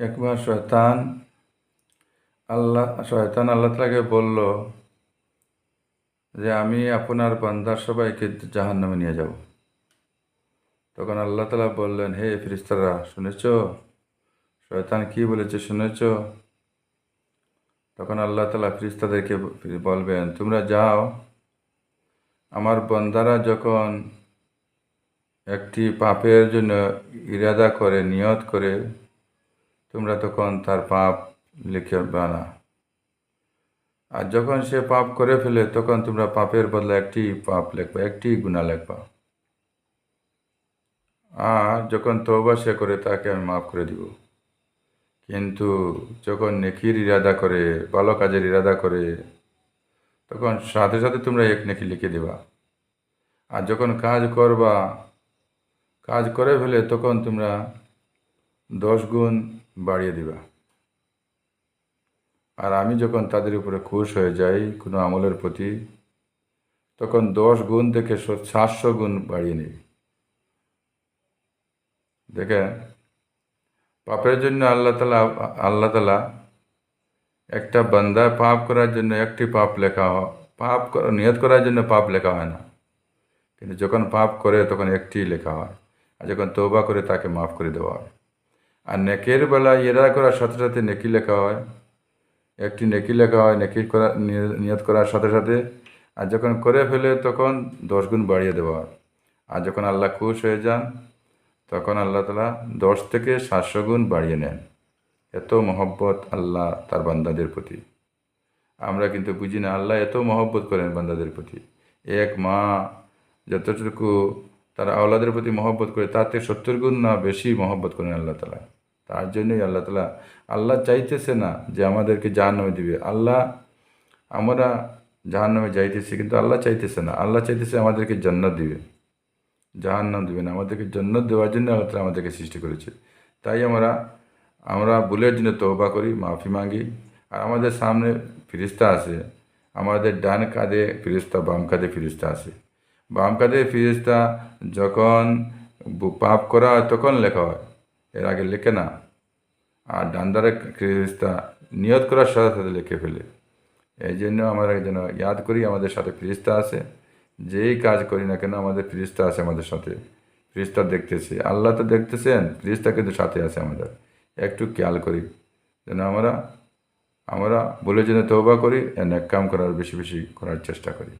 একবার শয়তান আল্লাহ শয়তান আল্লাহ তালাকে বলল যে, আমি আপনার বান্দার সবাইকে জাহান নামে নিয়ে যাব। তখন আল্লাহ তালা বললেন, হে ফিরিস্তারা শুনেছ? শয়তান কি বলেছে শুনেছ? তখন আল্লাহ তালা ফিরিস্তাদেরকে বলবেন, তোমরা যাও, আমার বন্দারা যখন একটি পাপের জন্য ইরাদা করে, নিয়ত করে তোমরা তখন তার পাপ লিখে বানা আর যখন সে পাপ করে ফেলে, তখন তোমরা পাপের বদলে একটি পাপ লেখবা, একটি গুণা লেখবা। আর যখন তৌবা সে করে, তাকে আমি মাফ করে দিব। কিন্তু যখন নেকির ইরাদা করে, ভালো কাজের ইরাদা করে, তখন সাথে সাথে তোমরা এক নেকি লিখে দেবা। আর যখন কাজ করবা, কাজ করে ফেলে, তখন তোমরা দশ গুণ বাড়িয়ে দিবা। আর আমি যখন তাদের উপরে খুশ হয়ে যাই কোনো আমলের প্রতি, তখন দশ গুণ থেকে সাতশো গুণ বাড়িয়ে নিই। দেখে পাপের জন্য আল্লাহ তালা আল্লাহ তালা একটা বান্দা পাপ করার জন্য একটি পাপ লেখা হয় পাপ নিয়ত করার জন্য পাপ লেখা হয় না। কিন্তু যখন পাপ করে তখন একটি লেখা হয়। আর যখন তৌবা করে তাকে মাফ করে দেওয়া হয়। আর নেকের বেলায় এরা করার সাথে সাথে নেকি লেখা হয়। একটি নেকি লেখা হয়, নেকি করা নিয়ত করার সাথে সাথে। আর যখন করে ফেলে তখন দশ গুণ বাড়িয়ে দেওয়া হয়। আর যখন আল্লাহ খুশ হয়ে যান, তখন আল্লাহ তালা দশ থেকে সাতশো গুণ বাড়িয়ে নেন। এত মহব্বত আল্লাহ তার বান্দাদের প্রতি। আমরা কিন্তু বুঝি না, আল্লাহ এত মহব্বত করেন বান্দাদের প্রতি। এক মা যতটুকু তারা আওলাদের প্রতি মহব্বত করে থেকে সত্তর গুণ না বেশি মহব্বত করেন আল্লাহ তালা। তার জন্যই আল্লাহ তালা, আল্লাহ চাইতেছে না যে আমাদেরকে জাহান্নামে দিবে। আল্লাহ, আমরা জাহান্নামে যাইতেছি কিন্তু আল্লাহ চাইতেছে না। আল্লাহ চাইতেছে আমাদেরকে জান্নাত দিবে। জাহান্নাম দিবে না। আমাদেরকে জান্নাত দেওয়ার জন্য আল্লাহ তালা আমাদেরকে সৃষ্টি করেছে। তাই আমরা আমরা ভুলের জন্য তৌবা করি, মাফি মাগি। আর আমাদের সামনে ফিরিস্তা আছে। আমাদের ডান কাঁধে ফিরিস্তা, বাম কাঁধে ফিরিস্তা আছে। বাম কাঁধে ফিরিস্তা যখন পাপ করা হয় তখন লেখা হয়। এর আগে লেখে না। আর ডান্দারে ফিরিস্তা নিয়ত করার সাথে সাথে লিখে ফেলে। এই জন্য আমরা যেন ইয়াদ করি, আমাদের সাথে ফিরিস্তা আছে। যেই কাজ করি না কেন, আমাদের ফিরিস্তা আছে আমাদের সাথে। ফিরিস্তা দেখতেছে। আল্লাহ তো দেখতেছেন ফিরিস্তা কিন্তু সাথে আছে আমাদের। একটু খেয়াল করি। যেন আমরা আমরা বলে যেন তৌবা করি এক কাম করার, বেশি বেশি করার চেষ্টা করি।